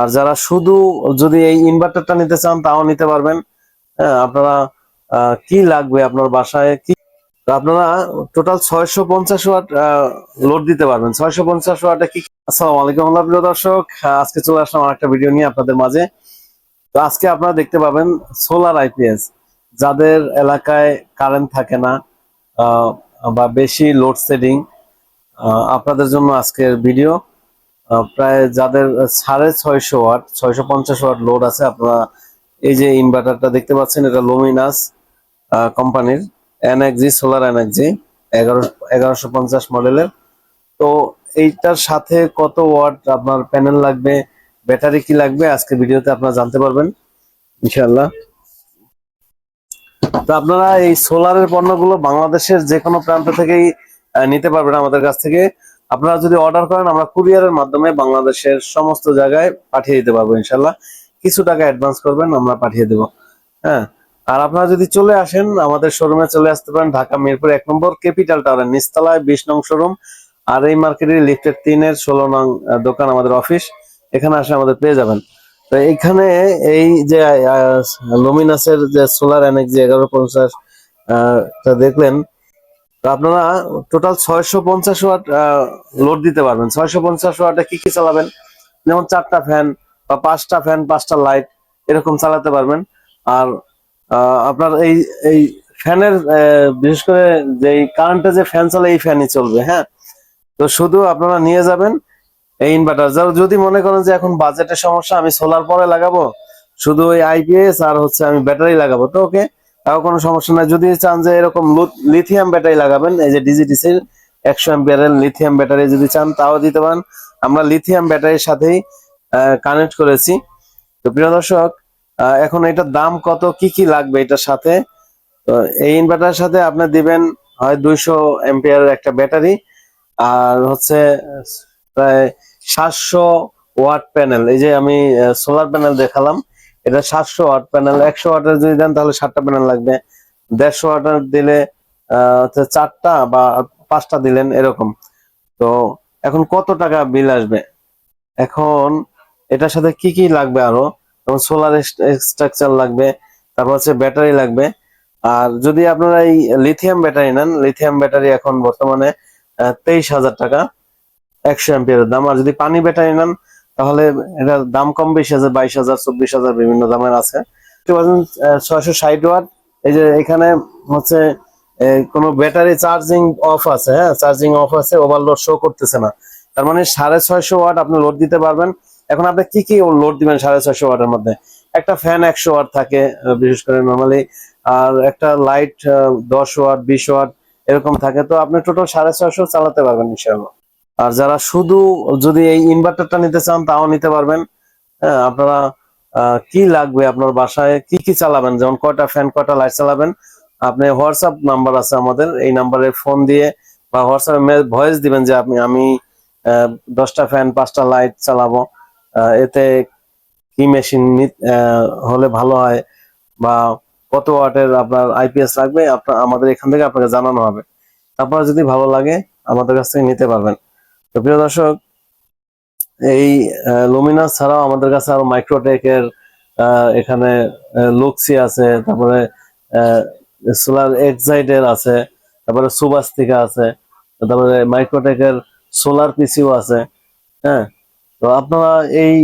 আর যারা শুধু যদি এই ইনভার্টারটা নিতে চান, তাও নিতে পারবেন। হ্যাঁ আপনারা কি লাগবে আপনার বাসায়? কি আপনারা টোটাল ছয়শো পঞ্চাশ ওয়াট লোড দিতে পারবেন। ছয়শো পঞ্চাশ ওয়াটে কি আসসালামু আলাইকুম আল্লাহ প্রিয় দর্শক। আজকে চলে আসলাম একটা ভিডিও নিয়ে আপনাদের মাঝে। তো আজকে আপনারা দেখতে পাবেন সোলার আইপিএস যাদের এলাকায় কারেন্ট থাকে না বা বেশি লোডশেডিং আপনাদের জন্য আজকের ভিডিও প্রায় যাদের সাড়ে ছয়শো ওয়াট, ছয়শো পঞ্চাশ ওয়াট লোড আছে, আপনারা এই যে ইনভার্টারটা দেখতে পাচ্ছেন, এটা লোমিনাস কোম্পানির এনএক্সি সোলার এনএক্সি এগারো, এগারোশো পঞ্চাশ মডেলের। তো এইটার সাথে কত ওয়াট আপনার প্যানেল লাগবে ব্যাটারি কি লাগবে, আজকে ভিডিওতে আপনারা জানতে পারবেন ইনশাল্লাহ তো আপনারা এই সোলারের পণ্যগুলো বাংলাদেশের যে কোনো প্রান্ত থেকেই নিতে পারবেন আমাদের কাছ থেকে। আপনারা যদি অর্ডার করেন, আমরা কুরিয়ারের মাধ্যমে বাংলাদেশের সমস্ত জায়গায় পাঠিয়ে দিতে পারব ইনশাল্লাহ। কিছু টাকা অ্যাডভান্স করবেন, আমরা পাঠিয়ে দেবো। হ্যাঁ? আর আপনারা যদি চলে আসেন, আমাদের শোরুমে চলে আসতে পারেন, ঢাকা মিরপুর এক নম্বর ক্যাপিটাল টাওয়ারের নিচতলায় বিশ নং শোরুম আর এই মার্কেটের লিফটের তিনের ষোলো নং দোকান আমাদের অফিস এখানে আসে আমাদের পেয়ে যাবেন। তো এখানে এই যে লুমিনাসের যে সোলার এনার্জি এগারো পঞ্চাশ দেখলেন তো আপনারা টোটাল ছয়শো পঞ্চাশ ওয়াট লোড দিতে পারবেন। ছয়শো পঞ্চাশ ওয়াটে কি কি চালাবেন? যেমন চারটা ফ্যান বা পাঁচটা ফ্যান পাঁচটা লাইট এরকম চালাতে পারবেন। আর আপনার এই এই ফ্যানের বিশেষ করে যে কারেন্টে যে ফ্যান চলে, এই ফ্যানই চলবে হ্যাঁ? তো শুধু আপনারা নিয়ে যাবেন এই ইনভার্টার যারা যদি মনে করেন যে এখন বাজেটের সমস্যা, আমি সোলার পরে লাগাবো, শুধু ওই আইপিএস আর হচ্ছে আমি ব্যাটারি লাগাবো, তো ওকে তাও কোনো সমস্যা নাই। যদি চান যে এরকম লিথিয়াম ব্যাটারি লাগাবেন, এই যে ডিজিটিসির একশো এম্পিয়ারের লিথিয়াম ব্যাটারি যদি চান, তাও দিতে পারেন। আমরা লিথিয়াম ব্যাটারির সাথেই কানেক্ট করেছি। তো প্রিয় দর্শক এখন এটার দাম কত, কি কি লাগবে এটার সাথে? তো এই ইনভার্টারের সাথে আপনি দিবেন, হয় দুইশো এম্পিয়ারের একটা ব্যাটারি আর হচ্ছে, প্রায় সাতশো ওয়াট প্যানেল এই যে আমি সোলার প্যানেল দেখালাম। এটা সাতশো ওয়াট প্যানেল একশো ওয়াটের যদি দেন তাহলে সাতটা প্যানেল লাগবে। দেড়শো ওয়াটের দিলে চারটা বা পাঁচটা দিলেন এরকম। তো এখন কত টাকা বিল আসবে? এখন এটার সাথে কি কি লাগবে আরও? যেমন সোলার স্ট্রাকচার লাগবে, তারপর হচ্ছে ব্যাটারি লাগবে। আর যদি আপনারা এই লিথিয়াম ব্যাটারি নেন লিথিয়াম ব্যাটারি এখন বর্তমানে তেইশ হাজার টাকা, একশো এম্পিয়ারের দাম। আর যদি পানি ব্যাটারি নেন তাহলে এটার দাম কম বেশি আছে, বাইশ হাজার, চব্বিশ হাজার বিভিন্ন দামের আছে। ছয়শো ষাট ওয়াট। এই যে এখানে হচ্ছে কোনো ব্যাটারি চার্জিং অফ আছে হ্যাঁ? চার্জিং অফ আছে ওভারলোড শো করতেছে না। তার মানে সাড়ে ছয়শো ওয়াট আপনি লোড দিতে পারবেন। এখন আপনি কি কি লোড দিবেন সাড়ে ছয়শো ওয়াটের মধ্যে? একটা ফ্যান একশো ওয়াট থাকে বিশেষ করে নর্মালি আর একটা লাইট দশ ওয়াট, বিশ ওয়াট, এরকম থাকে। তো আপনি টোটাল সাড়ে ছয়শো চালাতে পারবেন, ইনশাআল্লাহ। আর যারা শুধু যদি এই ইনভার্টারটা নিতে চান, তাও নিতে পারবেন। হ্যাঁ আপনারা কি লাগবে আপনার বাসায়? কি কি চালাবেন? যেমন কয়টা ফ্যান কয়টা লাইট চালাবেন? আপনি হোয়াটসঅ্যাপ নাম্বার আছে আমাদের। এই নাম্বারে ফোন দিয়ে বা হোয়াটসঅ্যাপে ভয়েস দিবেন যে আপনি, আমি দশটা ফ্যান পাঁচটা লাইট চালাবো। এতে কি মেশিন হলে ভালো হয় বা কত ওয়াটের আপনার আইপিএস লাগবে, আপনার, আমাদের এখান থেকে আপনাকে জানানো হবে। তারপর যদি ভালো লাগে, আমাদের কাছ থেকে নিতে পারবেন। তো প্রিয় দর্শক, এই লুমিনাস ছাড়াও আমাদের কাছে আরও মাইক্রোটেকের এখানে লুক্সি আছে, তারপরে সোলার এক্সাইডের আছে, তারপরে সুবাস্তিকা আছে, তারপরে মাইক্রোটেকের সোলার পিসিও আছে হ্যাঁ? তো আপনারা এই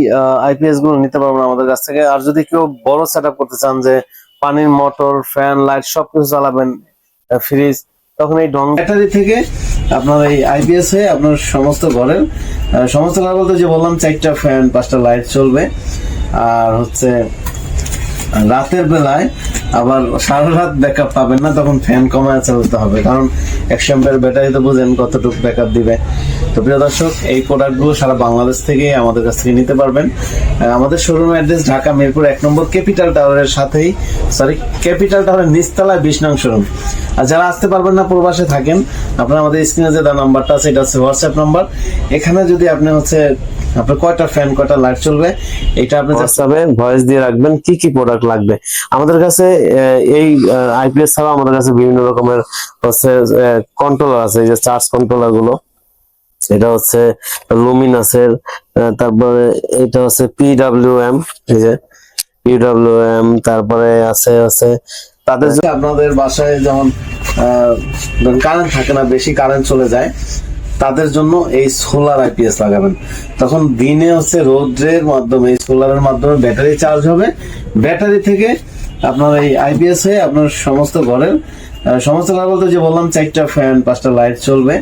আইপিএসগুলো নিতে পারবেন আমাদের কাছ থেকে। আর যদি কেউ বড় সেট করতে চান যে পানির মোটর ফ্যান লাইট সবকিছু চালাবেন ফ্রিজ তখন এই ডং ব্যাটারি থেকে আপনার এই আইপিএস হয়ে আপনার সমস্ত ঘরের সমস্ত ঘর বলতে যে বললাম, চারটা ফ্যান পাঁচটা লাইট চলবে। আর হচ্ছে, রাতের বেলায় আবার সারা রাত ব্যাকআপ পাবেন না, তখন ফ্যান কমায় চালাতে হবে। কারণ একশো এম্পের ব্যাটারি তো বুঝেন কতটুকু ব্যাকআপ দিবে। তো প্রিয় দর্শক, এই প্রোডাক্টগুলো সারা বাংলাদেশ থেকে আমাদের কাছ থেকে নিতে পারবেন। আমাদের শোরুম অ্যাড্রেস ঢাকা মিরপুর এক নম্বর ক্যাপিটাল টাওয়ারের সাথেই সরি ক্যাপিটাল টাওয়ারের নিচতলায় বিশ নং শোরুম আর যারা আসতে পারবেন না, প্রবাসে থাকেন, আপনারা আমাদের স্ক্রিনে যে নাম্বারটা আছে, এটা হচ্ছে হোয়াটসঅ্যাপ নাম্বার এখানে যদি আপনি হচ্ছে, আপনার কয়টা ফ্যান কয়টা লাইট চলবে, এটা আপনি হোয়াটসঅ্যাপে ভয়েস দিয়ে রাখবেন, কি কি প্রোডাক্ট লাগবে। আমাদের কাছে এই আইপিএস ছাড়া আমাদের কাছে বিভিন্ন রকমের হচ্ছে কন্ট্রোলার আছে, এই যে চার্জ কন্ট্রোলারগুলো। এটা হচ্ছে লুমিনাসের তারপরে এটা হচ্ছে পিডাব্লিউএম এই যে পিডাব্লিউএম তারপরে আছে আছে তাদের আপনাদের বাসায় যখন কারেন্ট থাকে না, বেশি কারেন্ট চলে যায়, তাদের জন্য এই সোলার আইপিএস লাগাবেন। তখন দিনে হচ্ছে রোদ্রের মাধ্যমে সোলারের মাধ্যমে ব্যাটারি চার্জ হবে। ব্যাটারি থেকে আপনার এই আইপিএস হয়ে আপনার সমস্ত ঘরের সমস্ত ঘর বলতে যে বললাম, চারটা ফ্যান পাঁচটা লাইট চলবে।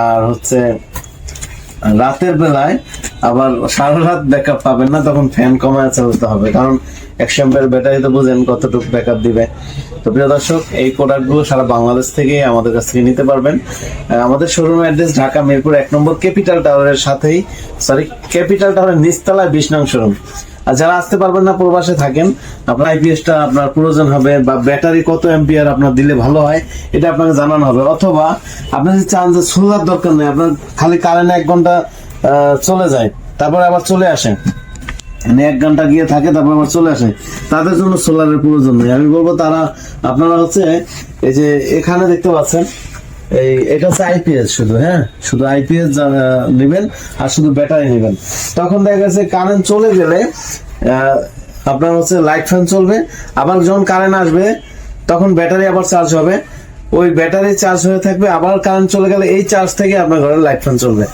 আর হচ্ছে, রাতের বেলায় আবার সারা রাত ব্যাকআপ পাবেন না, তখন ফ্যান কমায় চালাতে হবে। কারণ একশো অ্যাম্পের ব্যাটারি তো বুঝেন কতটুকু ব্যাকআপ দিবে। তো প্রিয় দর্শক, এই প্রোডাক্টগুলো সারা বাংলাদেশ থেকে আমাদের কাছ থেকে নিতে পারবেন। আমাদের শোরুম অ্যাড্রেস ঢাকা মিরপুর এক নম্বর ক্যাপিটাল টাওয়ারের সাথেই সরি ক্যাপিটাল টাওয়ারের নিচতলায় বিশ নং শোরুম আর যারা আসতে পারবেন না প্রবাসে থাকেন। আপনার আইপিএসটা আপনার প্রয়োজন হবে বা ব্যাটারি কত এম্পিয়ার আপনার দিলে ভালো হয়, এটা আপনাকে জানানো হবে। অথবা আপনি যদি চান যে সোলার দরকার নেই, আপনার খালি কারেন্ট এক ঘণ্টা চলে যায়, তারপরে আবার চলে আসে। মানে এক ঘণ্টা গিয়ে থাকে, তারপর আবার চলে আসে। তাদের জন্য সোলারের প্রয়োজন নেই। আমি বলব তারা, আপনারা হচ্ছে এই যে এখানে দেখতে পাচ্ছেন এই, এটা হচ্ছে আইপিএস শুধু হ্যাঁ? শুধু আইপিএস নেবেন আর শুধু ব্যাটারি নেবেন। তখন দেখা গেছে কারেন্ট চলে গেলে আপনার হচ্ছে লাইট ফ্যান চলবে। আবার যখন কারেন্ট আসবে, তখন ব্যাটারি আবার চার্জ হবে। ওই ব্যাটারি চার্জ হয়ে থাকবে, আবার কারেন্ট চলে গেলে এই চার্জ থেকে আপনার ঘরের লাইট ফ্যান চলবে।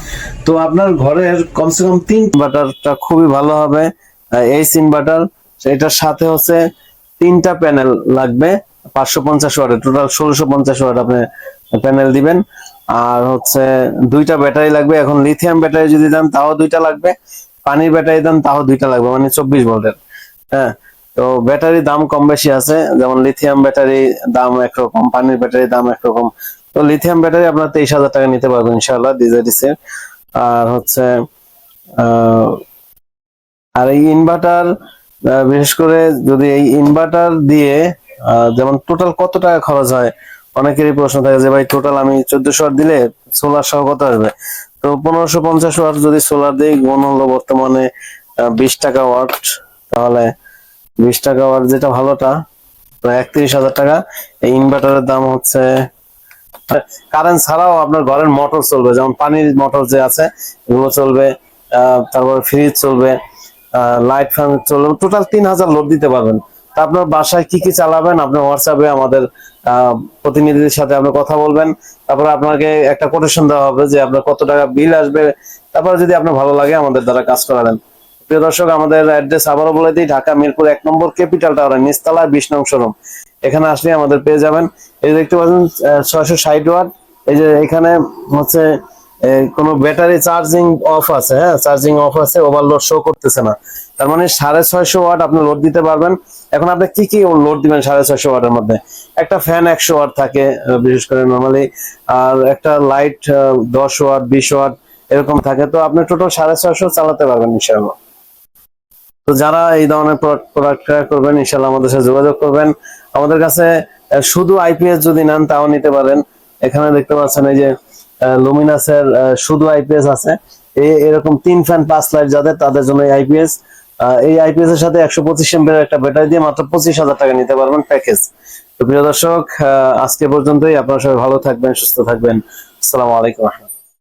তো আপনার ঘরের কমসে কম তিন ইনভার্টারটা খুবই ভালো হবে এইচ ইনভার্টার এটার সাথে হচ্ছে তিনটা প্যানেল লাগবে, পাঁচশো পঞ্চাশ ওয়াটের। টোটাল ষোলোশো পঞ্চাশ ওয়াট আপনি প্যানেল দিবেন। আর হচ্ছে দুইটা ব্যাটারি লাগবে। এখন লিথিয়াম ব্যাটারি যদি দেন, তাও দুইটা লাগবে। পানির ব্যাটারি দেন, তাও দুইটা লাগবে মানে চব্বিশ ভোল্টের। হ্যাঁ তো ব্যাটারির দাম কম বেশি আছে। যেমন লিথিয়াম ব্যাটারি দাম একরকম, পানির ব্যাটারি দাম একরকম। তো লিথিয়াম ব্যাটারি আপনার তেইশ হাজার টাকা নিতে পারবেন ইনশাল্লাহ ডিজাইডিস এর। আর হচ্ছে আর এই ইনভার্টার বিশেষ করে যদি এই ইনভার্টার দিয়ে যেমন টোটাল কত টাকা খরচ হয়? অনেকেরই প্রশ্ন থাকে যে, ভাই টোটাল আমি চোদ্দশো ওয়াট দিলে সোলার সহ কত আসবে? তো পনেরোশো পঞ্চাশ ওয়াট যদি সোলার দিই, গুণ হলো বর্তমানে বিশ টাকা ওয়াট। তাহলে বিশ টাকা ওয়াট যেটা ভালোটা একত্রিশ হাজার টাকা। এই ইনভার্টারের দাম হচ্ছে কারেন্ট ছাড়াও আপনার ঘরের মোটর চলবে, যেমন পানির মোটর যে আছে, এগুলো চলবে তারপর ফ্রিজ চলবে লাইট ফ্যান চলবে টোটাল তিন হাজার লোড দিতে পারবেন। তা আপনার বাসায় কি কি চালাবেন? আপনি হোয়াটসঅ্যাপে আমাদের প্রতিনিধিদের সাথে আপনি কথা বলবেন। তারপরে আপনাকে একটা কোটেশন দেওয়া হবে যে আপনার কত টাকা বিল আসবে। তারপরে যদি আপনার ভালো লাগে আমাদের দ্বারা কাজ করালেন প্রিয় দর্শক, আমাদের অ্যাড্রেস আবারও বলে দিই, ঢাকা মিরপুর এক নম্বর ক্যাপিটাল টাওয়ার নিচতলায় বিশ নং শোরুম এখানে আসলে আমাদের পেয়ে যাবেন। এই দেখতে পাচ্ছেন ছয়শো ষাট ওয়াট। এই যে এখানে হচ্ছে কোনো ব্যাটারি চার্জিং অফ আছে হ্যাঁ? চার্জিং অফ আছে ওভারলোড শো করতেছে না। তার মানে সাড়ে ছয়শো ওয়াট আপনি লোড দিতে পারবেন। এখন আপনি কি কি লোড দিবেন সাড়ে ছয়শো ওয়াটের মধ্যে? একটা ফ্যান একশো ওয়াট থাকে বিশেষ করে নর্মালি আর একটা লাইট দশ ওয়াট, বিশ ওয়াট, এরকম থাকে। তো আপনি টোটাল সাড়ে ছয়শো চালাতে পারবেন ইনশাআল্লাহ। তো যারা এই ধরনের প্রোডাক্ট ক্রয় করবেন ইনশাল্লাহ আমাদের সাথে যোগাযোগ করবেন। আমাদের কাছে শুধু আইপিএস যদি নেন, তাও নিতে পারেন। এখানে দেখতে পাচ্ছেন এই যে লুমিনাসের শুধু আইপিএস আছে। এই- এরকম তিন ফ্যান পাঁচ লাইট যাদের, তাদের জন্য আইপিএস এই আইপিএস এর সাথে একশো পঁচিশ এমপের একটা ব্যাটারি দিয়ে মাত্র পঁচিশ হাজার টাকা নিতে পারবেন প্যাকেজ তো প্রিয় দর্শক আজকে পর্যন্তই। আপনারা সবাই ভালো থাকবেন, সুস্থ থাকবেন। আসসালামু আলাইকুম।